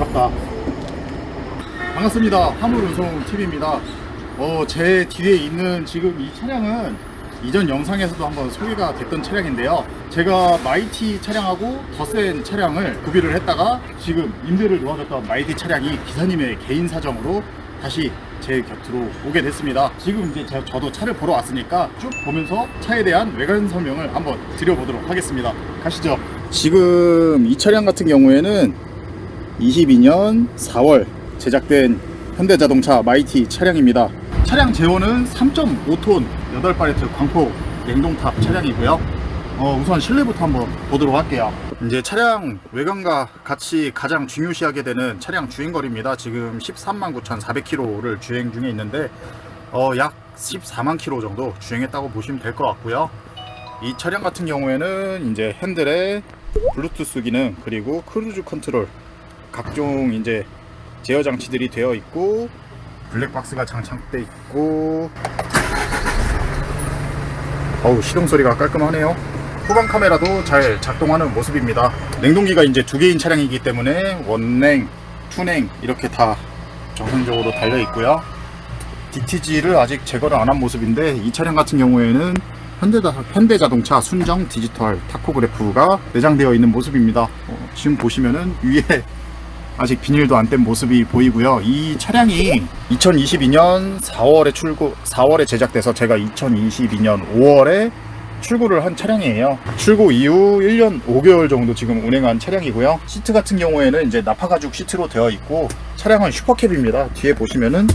반갑다. 반갑습니다. 화물운송TV입니다. 어, 제 뒤에 있는 지금 이 차량은 이전 영상에서도 한번 소개가 됐던 차량인데요. 제가 마이티 차량하고 더 센 차량을 구비를 했다가 지금 임대를 도와줬던 마이티 차량이 기사님의 개인 사정으로 다시 제 곁으로 오게 됐습니다. 지금 이제 제- 저도 차를 보러 왔으니까 쭉 보면서 차에 대한 외관 설명을 한번 드려보도록 하겠습니다. 가시죠. 지금 이 차량 같은 경우에는 22년 4월 제작된 현대자동차 마이티 차량입니다. 차량 제원은 3.5톤 8팔레트 광폭 냉동탑 차량이고요. 어, 우선 실내부터 한번 보도록 할게요. 이제 차량 외관과 같이 가장 중요시하게 되는 차량 주행거리입니다. 지금 13만 9,400km를 주행 중에 있는데 어, 약 14만 km 정도 주행했다고 보시면 될 것 같고요. 이 차량 같은 경우에는 이제 핸들에 블루투스 기능 그리고 크루즈 컨트롤 각종 이제 제어 장치들이 되어 있고 블랙박스가 장착돼 있고 어우 시동 소리가 깔끔하네요. 후방 카메라도 잘 작동하는 모습입니다. 냉동기가 이제 두 개인 차량이기 때문에 원냉, 투냉 이렇게 다 정상적으로 달려 있고요. DTG를 아직 제거를 안 한 모습인데 이 차량 같은 경우에는 현대자, 현대자동차 순정 디지털 타코그래프가 내장되어 있는 모습입니다. 어, 지금 보시면은 위에 아직 비닐도 안 뗀 모습이 보이고요. 이 차량이 2022년 4월에 출고, 4월에 제작돼서 제가 2022년 5월에 출고를 한 차량이에요. 출고 이후 1년 5개월 정도 지금 운행한 차량이고요. 시트 같은 경우에는 이제 나파 가죽 시트로 되어 있고 차량은 슈퍼캡입니다. 뒤에 보시면은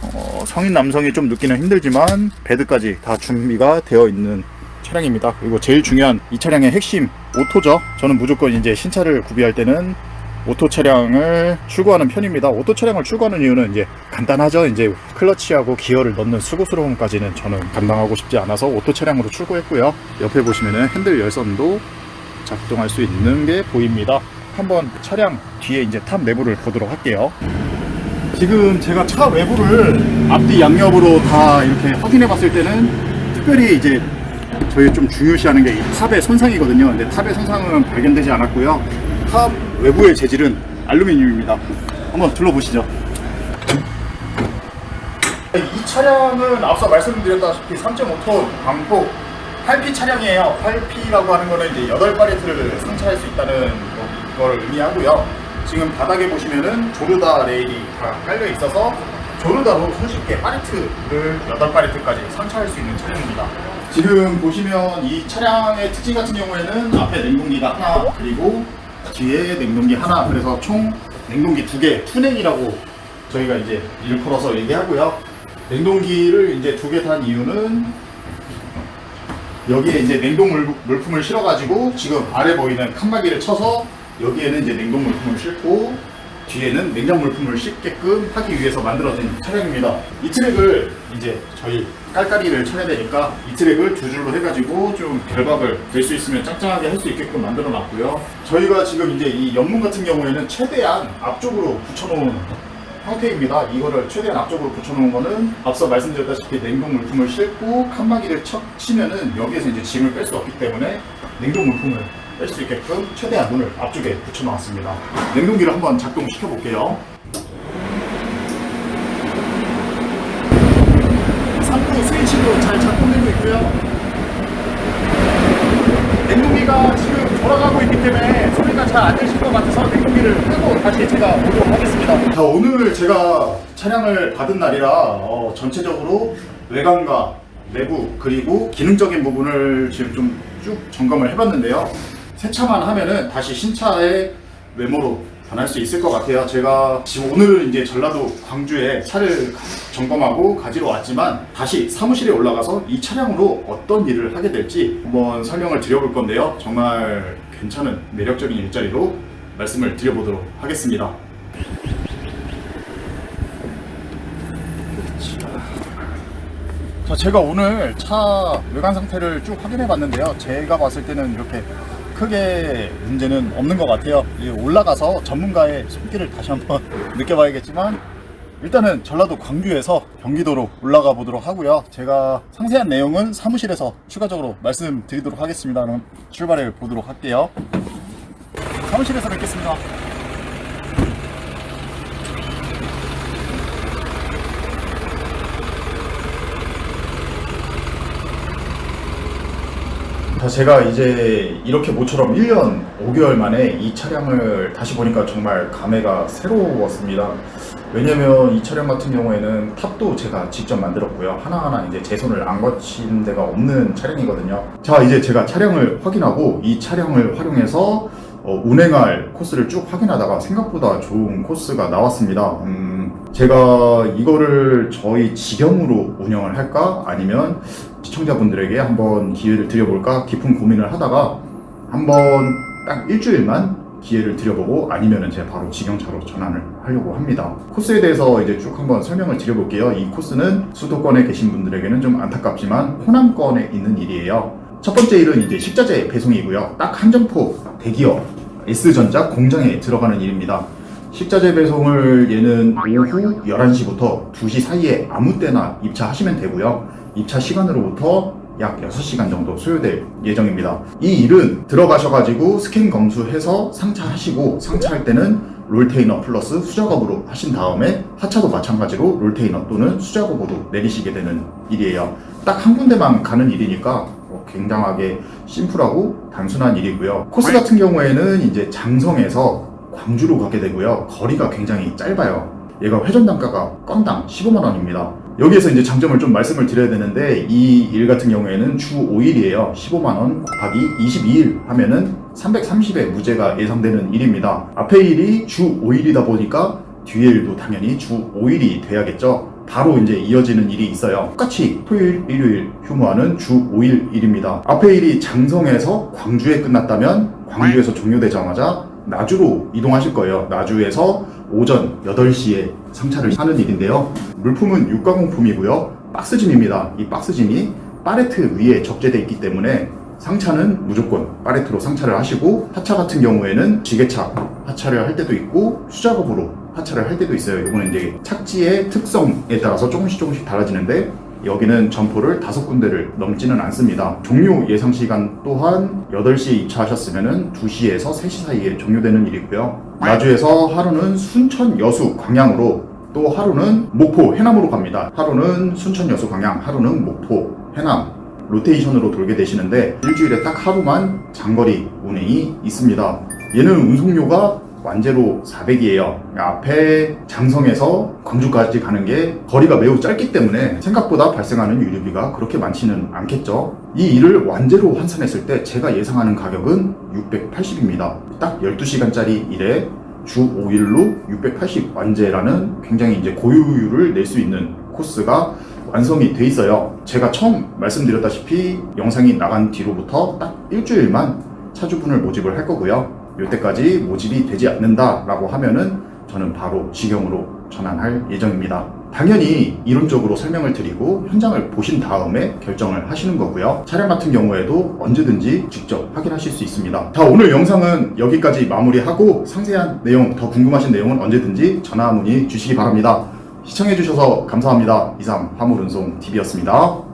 어, 성인 남성이 좀 느끼는 힘들지만 베드까지 다 준비가 되어 있는 차량입니다. 그리고 제일 중요한 이 차량의 핵심 오토죠. 저는 무조건 이제 신차를 구비할 때는 오토 차량을 출고하는 편입니다. 오토 차량을 출고하는 이유는 이제 간단하죠. 이제 클러치하고 기어를 넣는 수고스러움까지는 저는 감당하고 싶지 않아서 오토 차량으로 출고했고요. 옆에 보시면은 핸들 열선도 작동할 수 있는 게 보입니다. 한번 차량 뒤에 이제 탑 내부를 보도록 할게요. 지금 제가 차 외부를 앞뒤 양옆으로 다 이렇게 확인해 봤을 때는 특별히 이제 저희 좀 중요시하는 게 이 탑의 손상이거든요. 근데 탑의 손상은 발견되지 않았고요. 탑 외부의 재질은 알루미늄입니다. 한번 둘러보시죠. 이 차량은 앞서 말씀드렸다시피 3.5톤 광폭 8P 차량이에요. 8P라고 하는 거는 이제 8파레트를 상차할 수 있다는 걸 의미하고요. 지금 바닥에 보시면은 조르다 레일이 다 깔려 있어서 조르다로 손쉽게 파레트를 8파레트까지 상차할 수 있는 차량입니다. 지금 보시면 이 차량의 특징 같은 경우에는 앞에 냉동기가 하나 그리고 뒤에 냉동기 하나 그래서 총 냉동기 두 개 투냉이라고 저희가 이제 일컬어서 얘기하고요. 냉동기를 이제 두개단 이유는 여기에 이제 냉동 물, 물품을 실어가지고 지금 아래 보이는 칸막이를 쳐서 여기에는 이제 냉동 물품을 싣고 뒤에는 냉장 물품을 싣게끔 하기 위해서 만들어진 차량입니다. 이 트랙을 이제 저희 깔깔이를 쳐야 되니까 이 트랙을 두 줄로 해가지고 좀 결박을 될 수 있으면 짱짱하게 할 수 있게끔 만들어 놨고요. 저희가 지금 이제 이 연문 같은 경우에는 최대한 앞쪽으로 붙여놓은 형태입니다. 이거를 최대한 앞쪽으로 붙여놓은 거는 앞서 말씀드렸다시피 냉동 물품을 싣고 칸막이를 척 치면은 여기에서 이제 짐을 뺄 수 없기 때문에 냉동 물품을 뺄 수 있게끔 최대한 문을 앞쪽에 붙여놨습니다. 냉동기를 한번 작동시켜 볼게요. 3부 스위치도 잘 작동되고 있고요. 냉동기가 지금 돌아가고 있기 때문에 소리가 잘 안 들실 것 같아서 냉동기를 끄고 다시 제가 보도록 하겠습니다. 자, 오늘 제가 차량을 받은 날이라 어, 전체적으로 외관과 내부 그리고 기능적인 부분을 지금 좀 쭉 점검을 해봤는데요. 세차만 하면은 다시 신차의 외모로 변할 수 있을 것 같아요. 제가 지금 오늘 이제 전라도 광주에 차를 점검하고 가지러 왔지만 다시 사무실에 올라가서 이 차량으로 어떤 일을 하게 될지 한번 설명을 드려볼 건데요. 정말 괜찮은 매력적인 일자리로 말씀을 드려보도록 하겠습니다. 자, 제가 오늘 차 외관 상태를 쭉 확인해 봤는데요. 제가 봤을 때는 이렇게 크게 문제는 없는 것 같아요. 이 올라가서 전문가의 손길을 다시 한번 느껴봐야겠지만 일단은 전라도 광주에서 경기도로 올라가 보도록 하고요. 제가 상세한 내용은 사무실에서 추가적으로 말씀드리도록 하겠습니다. 그럼 출발해 보도록 할게요. 사무실에서 뵙겠습니다. 자, 제가 이제 이렇게 모처럼 1년 5개월 만에 이 차량을 다시 보니까 정말 감회가 새로웠습니다. 왜냐면 이 차량 같은 경우에는 탑도 제가 직접 만들었고요. 하나하나 이제 제 손을 안 거친 데가 없는 차량이거든요. 자, 이제 제가 차량을 확인하고 이 차량을 활용해서 어, 운행할 코스를 쭉 확인하다가 생각보다 좋은 코스가 나왔습니다. 음, 제가 이거를 저희 직영으로 운영을 할까? 아니면 시청자분들에게 한번 기회를 드려볼까? 깊은 고민을 하다가 한번 딱 일주일만 기회를 드려보고 아니면은 제가 바로 직영차로 전환을 하려고 합니다. 코스에 대해서 이제 쭉 한번 설명을 드려볼게요. 이 코스는 수도권에 계신 분들에게는 좀 안타깝지만 호남권에 있는 일이에요. 첫 번째 일은 이제 식자재 배송이고요. 딱 한 점포 대기업 S전자 공장에 들어가는 일입니다. 식자재 배송을 얘는 오후 11시부터 2시 사이에 아무 때나 입차하시면 되고요. 입차 시간으로부터 약 6시간 정도 소요될 예정입니다. 이 일은 들어가셔가지고 스캔 검수해서 상차하시고 상차할 때는 롤테이너 플러스 수작업으로 하신 다음에 하차도 마찬가지로 롤테이너 또는 수작업으로 내리시게 되는 일이에요. 딱 한 군데만 가는 일이니까 어, 굉장하게 심플하고 단순한 일이고요. 코스 같은 경우에는 이제 장성에서 광주로 가게 되고요. 거리가 굉장히 짧아요. 얘가 회전 단가가 건당 15만 원입니다. 여기에서 이제 장점을 좀 말씀을 드려야 되는데 이 일 같은 경우에는 주 5일이에요. 15만 원 곱하기 22일 하면은 330의 무죄가 예상되는 일입니다. 앞에 일이 주 5일이다 보니까 뒤에 일도 당연히 주 5일이 돼야겠죠. 바로 이제 이어지는 일이 있어요. 똑같이 토요일, 일요일 휴무하는 주 5일 일입니다. 앞에 일이 장성에서 광주에 끝났다면 광주에서 종료되자마자 나주로 이동하실 거예요. 나주에서 오전 8시에 상차를 하는 일인데요. 물품은 육가공품이고요. 박스짐입니다. 이 박스짐이 파레트 위에 적재되어 있기 때문에 상차는 무조건 파레트로 상차를 하시고 하차 같은 경우에는 지게차 하차를 할 때도 있고 수작업으로 하차를 할 때도 있어요. 이거는 이제 착지의 특성에 따라서 조금씩 조금씩 달라지는데 여기는 점포를 다섯 군데를 넘지는 않습니다. 종료 예상 시간 또한 8시에 입차하셨으면 2시에서 3시 사이에 종료되는 일이고요. 나주에서 하루는 순천 여수 광양으로 또 하루는 목포 해남으로 갑니다. 하루는 순천 여수 광양, 하루는 목포 해남 로테이션으로 돌게 되시는데 일주일에 딱 하루만 장거리 운행이 있습니다. 얘는 운송료가 완제로 400이에요. 앞에 장성에서 광주까지 가는 게 거리가 매우 짧기 때문에 생각보다 발생하는 유류비가 그렇게 많지는 않겠죠. 이 일을 완제로 환산했을 때 제가 예상하는 가격은 680입니다. 딱 12시간짜리 일에 주 5일로 680 완제라는 굉장히 이제 고유율을 낼 수 있는 코스가 완성이 돼 있어요. 제가 처음 말씀드렸다시피 영상이 나간 뒤로부터 딱 일주일만 차주분을 모집을 할 거고요. 이때까지 모집이 되지 않는다라고 하면은 저는 바로 직영으로 전환할 예정입니다. 당연히 이론적으로 설명을 드리고 현장을 보신 다음에 결정을 하시는 거고요. 차량 같은 경우에도 언제든지 직접 확인하실 수 있습니다. 자, 오늘 영상은 여기까지 마무리하고 상세한 내용, 더 궁금하신 내용은 언제든지 전화 문의 주시기 바랍니다. 시청해주셔서 감사합니다. 이상 화물운송 TV였습니다.